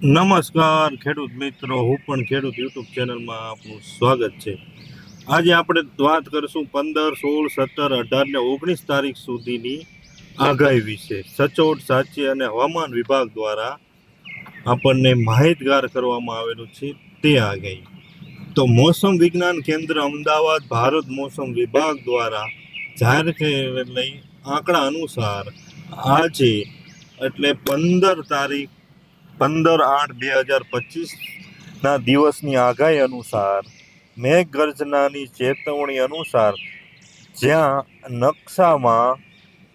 નમસ્કાર, ખેડૂત મિત્રો. હું પણ ખેડૂત યુટ્યુબ ચેનલમાં આપનું સ્વાગત છે. આજે આપણે વાત કરીશું પંદર, સોળ, સત્તર, અઢાર ને ઓગણીસ તારીખ સુધીની આગાહી વિશે. સચોટ, સાચી અને હવામાન વિભાગ દ્વારા આપણને માહિતગાર કરવામાં આવેલું છે તે આગાહી. તો મોસમ વિજ્ઞાન કેન્દ્ર અમદાવાદ ભારત મોસમ વિભાગ દ્વારા જાહેર કરેલી આંકડા અનુસાર આજે એટલે પંદર તારીખ પંદર આઠ બે હજાર પચીસના દિવસની આગાહી અનુસાર મેઘગર્જનાની ચેતવણી અનુસાર જ્યાં નકશામાં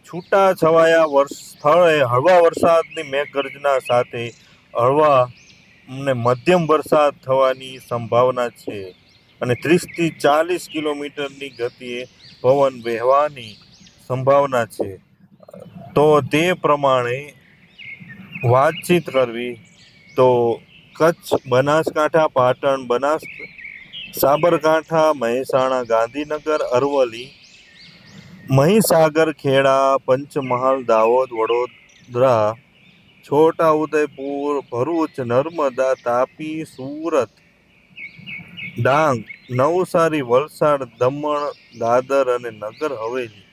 છૂટા છવાયા વર્ષ સ્થળે હળવા વરસાદની મેઘગર્જના સાથે હળવા ને મધ્યમ વરસાદ થવાની સંભાવના છે અને ત્રીસથી ચાલીસ કિલોમીટરની ગતિએ પવન વહેવાની સંભાવના છે. તો તે પ્રમાણે વાતચીત કરવી તો કચ્છ, બનાસકાંઠા, પાટણ, બનાસ, સાબરકાંઠા, મહેસાણા, ગાંધીનગર, અરવલ્લી, મહીસાગર, ખેડા, પંચમહાલ, દાહોદ, વડોદરા છોટા ઉદયપુર ભરૂચ, નર્મદા, તાપી, સુરત, ડાંગ, નવસારી, વલસાડ, દમણ, દાદર અને નગર હવેલી,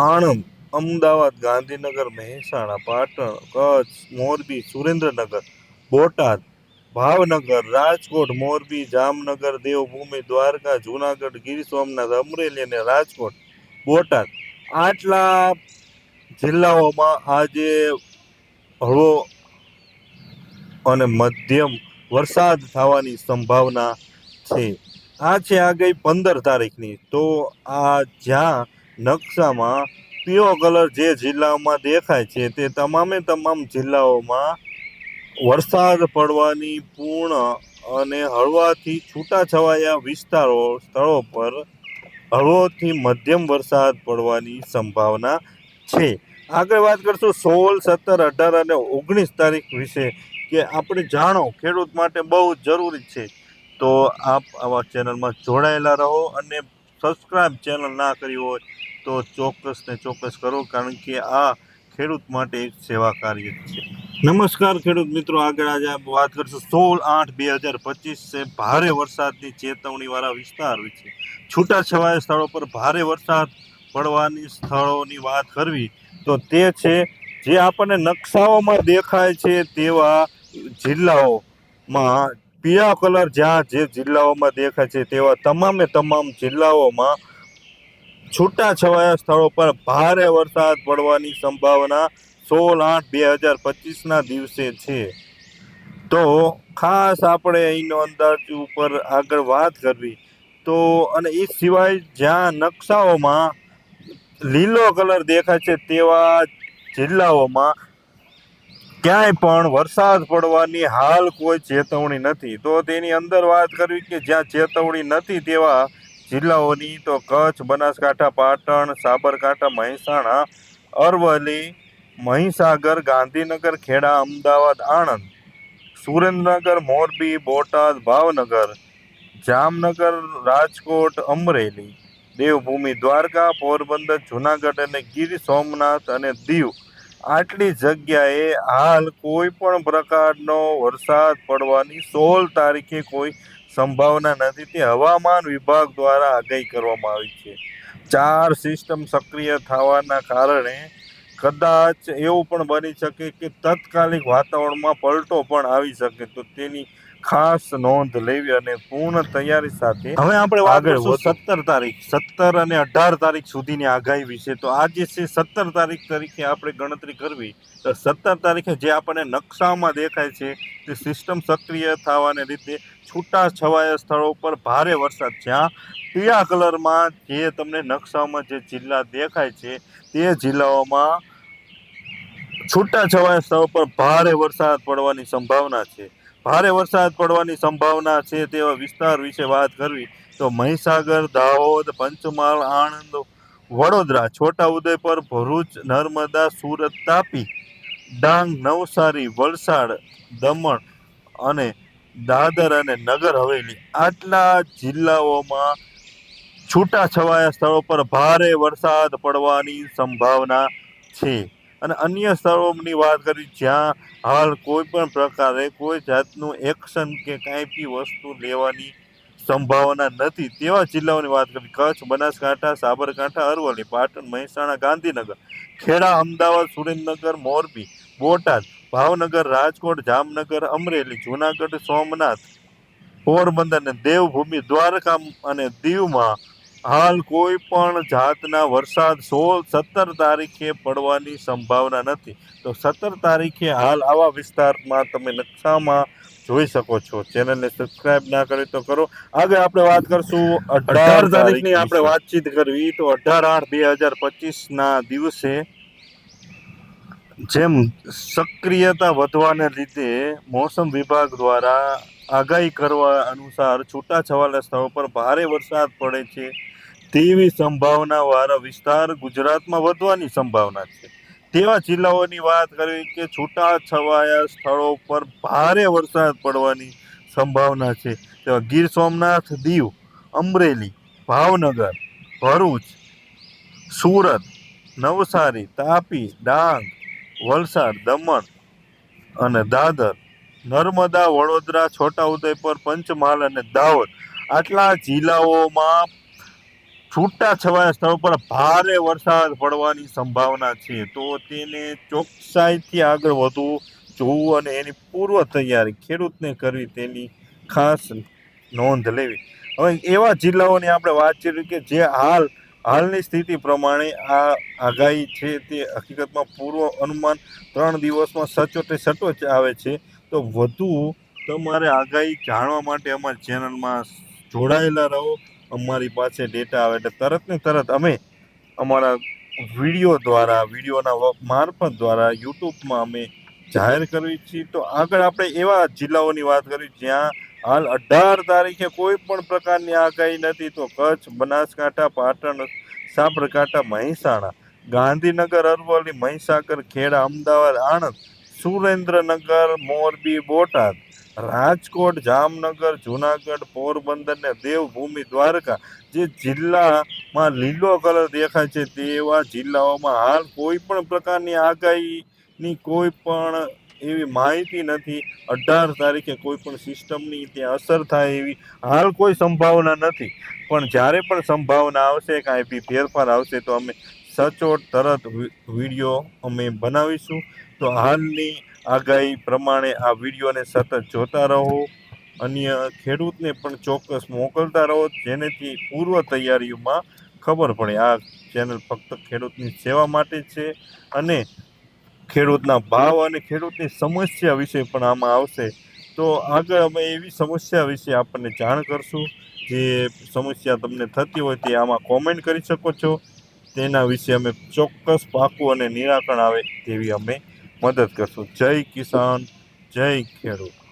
આણંદ અમદાવાદ, ગાંધીનગર, મહેસાણા, પાટણ, કચ્છ, મોરબી, સુરેન્દ્રનગર, બોટાદ, ભાવનગર, રાજકોટ, મોરબી, જામનગર, દેવભૂમિ, દ્વારકા, જુનાગઢ, ગીર સોમનાથ, અમરેલી અને રાજકોટ, બોટાદ. આટલા જિલ્લાઓમાં આજે હળવો અને મધ્યમ વરસાદ થવાની સંભાવના છે. આ છે આગાહી પંદર તારીખની. તો આ જ્યાં નકશામાં પીળો કલર જે જિલ્લામાં દેખાય છે તે તમામે તમામ જિલ્લાઓમાં વરસાદ પડવાની પૂર્ણ અને હળવાથી છૂટાછવાયા વિસ્તારો, સ્થળો પર હળવોથી મધ્યમ વરસાદ પડવાની સંભાવના છે. આગળ વાત કરશું સોળ, સત્તર, અઢાર અને ઓગણીસ તારીખ વિશે કે આપણે જાણો ખેડૂત માટે બહુ જરૂરી છે. તો આપ આવા ચેનલમાં જોડાયેલા રહો અને સબસ્ક્રાઈબ ચેનલ ના કરી હોય તો ચોક્કસ ને ચોક્કસ કરો, કારણ કે આ ખેડૂત માટે એક સેવા કાર્ય છે. નમસ્કાર ખેડૂત મિત્રો, આગળ આજે વાત કરીશું સોળ આઠ બે હજાર પચીસ છે. ભારે વરસાદની ચેતવણીવાળા વિસ્તાર છે છૂટાછવાયા સ્થળો પર ભારે વરસાદ પડવાની સ્થળોની વાત કરવી તો તે છે, જે આપણને નકશાઓમાં દેખાય છે તેવા જિલ્લાઓમાં. પીળા કલર જ્યાં જે જિલ્લાઓમાં દેખાય છે તેવા તમામે તમામ જિલ્લાઓમાં છૂટાછવાયા સ્થળો પર ભારે વરસાદ પડવાની સંભાવના સોળ આઠ બે હજાર પચીસના દિવસે છે. તો ખાસ આપણે અહીંનો અંદાજ ઉપર આગળ વાત કરવી. તો અને એ સિવાય જ્યાં નકશાઓમાં લીલો કલર દેખાય છે તેવા જિલ્લાઓમાં ક્યાંય પણ વરસાદ પડવાની હાલ કોઈ ચેતવણી નથી. તો તેની અંદર વાત કરવી કે જ્યાં ચેતવણી નથી તેવા જિલ્લાઓની તો કચ્છ, બનાસકાંઠા, પાટણ, સાબરકાંઠા, મહેસાણા, અરવલ્લી, મહીસાગર, ગાંધીનગર, ખેડા, અમદાવાદ, આણંદ, સુરેન્દ્રનગર, મોરબી, બોટાદ, ભાવનગર, જામનગર, રાજકોટ, અમરેલી, દેવભૂમિ, દ્વારકા, પોરબંદર, જુનાગઢ અને ગીર સોમનાથ અને દીવ. આટલી જગ્યાએ હાલ કોઈ પણ પ્રકારનો વરસાદ પડવાની સોળ તારીખે કોઈ સંભાવના નથી. તે હવામાન વિભાગ દ્વારા આગાહી કરવામાં આવી છે. ચાર સિસ્ટમ સક્રિય થવાના કારણે કદાચ એવું પણ બની શકે કે તત્કાલિક વાતાવરણમાં પલટો પણ આવી શકે. તો તેની ખાસ નોંધ લેવી અને પૂર્ણ તૈયારી સાથે હવે આપણે આગળ સત્તર તારીખ. સત્તર અને અઢાર તારીખ સુધીની આગાહી વિશે. તો આજે છે સત્તર તારીખ તરીકે આપણે ગણતરી કરવી. તો સત્તર તારીખે જે આપણને નકશામાં દેખાય છે તે સિસ્ટમ સક્રિય થવાને લીધે છૂટા છવાયા સ્થળો પર ભારે વરસાદ. જ્યાં પીળા કલરમાં જે તમને નકશામાં જે જિલ્લા દેખાય છે તે જિલ્લાઓમાં છૂટા છવાયા સ્થળો પર ભારે વરસાદ પડવાની સંભાવના છે. ભારે વરસાદ પડવાની સંભાવના છે તેવા વિસ્તાર વિશે વાત કરવી તો મહીસાગર, દાહોદ, પંચમહાલ, આણંદ, વડોદરા છોટા ઉદયપુર ભરૂચ, નર્મદા, સુરત તાપી, ડાંગ, નવસારી, વલસાડ, દમણ અને દાદર અને નગર હવેલી આટલા જિલ્લાઓમાં છૂટાછવાયા સ્થળો પર ભારે વરસાદ પડવાની સંભાવના છે. અને અન્ય સ્થળોની વાત કરી, જ્યાં હાલ કોઈ પણ પ્રકારે કોઈ જાતનું એક્શન કે કાંઈ બી વસ્તુ લેવાની સંભાવના નથી. તેવા જિલ્લાઓની વાત કરી, કચ્છ, બનાસકાંઠા, સાબરકાંઠા, અરવલ્લી, પાટણ, મહેસાણા, ગાંધીનગર, ખેડા, અમદાવાદ, સુરેન્દ્રનગર, મોરબી, બોટાદ, ભાવનગર, રાજકોટ, જામનગર, અમરેલી, જુનાગઢ, સોમનાથ, પોરબંદર અને દેવભૂમિ દ્વારકા અને દીવમાં હાલ કોઈ પણ જાતના વરસાદ સોળ સત્તર તારીખે પડવાની સંભાવના નથી. તો સત્તર તારીખે હાલ આવા વિસ્તારમાં તમે નકશામાં જોઈ શકો છો. ચેનલને સબસ્ક્રાઇબ ના કરી તો કરો. આગળ આપણે વાત કરશું અઢાર તારીખની. આપણે વાતચીત કરવી. તો અઢાર આઠ બે હજાર પચીસના દિવસે જેમ સક્રિયતા વધવાને લીધે મોસમ વિભાગ દ્વારા આગાહી કરવા અનુસાર છૂટાછવાયા સ્થળો પર ભારે વરસાદ પડે છે. તેવી સંભાવના વાળા વિસ્તાર ગુજરાતમાં વધવાની સંભાવના છે. તેવા જિલ્લાઓની વાત કરવી કે છૂટાછવાયા સ્થળો પર ભારે વરસાદ પડવાની સંભાવના છે. તેવા ગીર સોમનાથ, દીવ, અમરેલી, ભાવનગર, ભરૂચ, સુરત, નવસારી, તાપી, ડાંગ, વલસાડ, દમણ અને દાદર, નર્મદા, વડોદરા, છોટાઉદેપુર, પંચમહાલ અને દાહોદ આટલા જિલ્લાઓમાં છૂટા છવાયા સ્થળો પર ભારે વરસાદ પડવાની સંભાવના છે. તો તેને ચોકસાઈથી આગળ વધવું, જોવું અને એની પૂર્વ તૈયારી ખેડૂતને કરવી તેની ખાસ નોંધ લેવી. હવે એવા જિલ્લાઓની આપણે વાત કરીએ કે જે હાલ, હાલની સ્થિતિ પ્રમાણે આ આગાહી છે તે હકીકતમાં પૂર્વ અનુમાન ત્રણ દિવસમાં સચોટે સચોટ આવે છે. તો વધુ તમારે આગાહી જાણવા માટે અમારી ચેનલમાં જોડાયેલા રહો. અમારી પાસે ડેટા આવે એટલે તરત ને તરત અમે અમારા વીડિયો દ્વારા વિડીયોના મારફત દ્વારા યુટ્યુબમાં અમે જાહેર કરવી છીએ. તો આગળ આપણે એવા જિલ્લાઓની વાત કરી જ્યાં હાલ અઢાર તારીખે કોઈ પણ પ્રકારની આગાહી નથી, તો કચ્છ, બનાસકાંઠા, પાટણ, સાબરકાંઠા, મહેસાણા, ગાંધીનગર, અરવલ્લી, મહીસાગર, ખેડા, અમદાવાદ, આણંદ, સુરેન્દ્રનગર, મોરબી, બોટાદ રાજકોટ, જામનગર, જુનાગઢ, પોરબંદર ને દેવભૂમિ દ્વારકા જે જિલ્લામાં લીલો કલર દેખાય છે તેવા જિલ્લાઓમાં હાલ કોઈ પણ પ્રકારની આગાહીની કોઈ પણ એવી માહિતી નથી. અઢાર તારીખે કોઈ પણ સિસ્ટમની ત્યાં અસર થાય એવી હાલ કોઈ સંભાવના નથી. પણ જ્યારે પણ સંભાવના આવશે, કાંઈ બી ફેરફાર આવશે તો અમે સચોટ, તરત વીડિયો અમે બનાવીશું. તો હાલની આગાહી પ્રમાણે આ વિડીયોને સતત જોતા રહો. અન્ય ખેડૂતને પણ ચોક્કસ મોકલતા રહો, જેનેથી પૂર્વ તૈયારીઓમાં ખબર પડે. આ ચેનલ ફક્ત ખેડૂતની સેવા માટે છે અને ખેડૂતના ભાવ અને ખેડૂતની સમસ્યા વિશે પણ આમાં આવશે. તો આગળ અમે એવી સમસ્યા વિશે આપણને જાણ કરશું. જે સમસ્યા તમને થતી હોય તે આમાં કોમેન્ટ કરી શકો છો. તેના વિશે અમે ચોક્કસ પાકું અને નિરાકરણ આવે તેવી અમે મદદ કરશું. જય કિસાન જય ખેડૂત.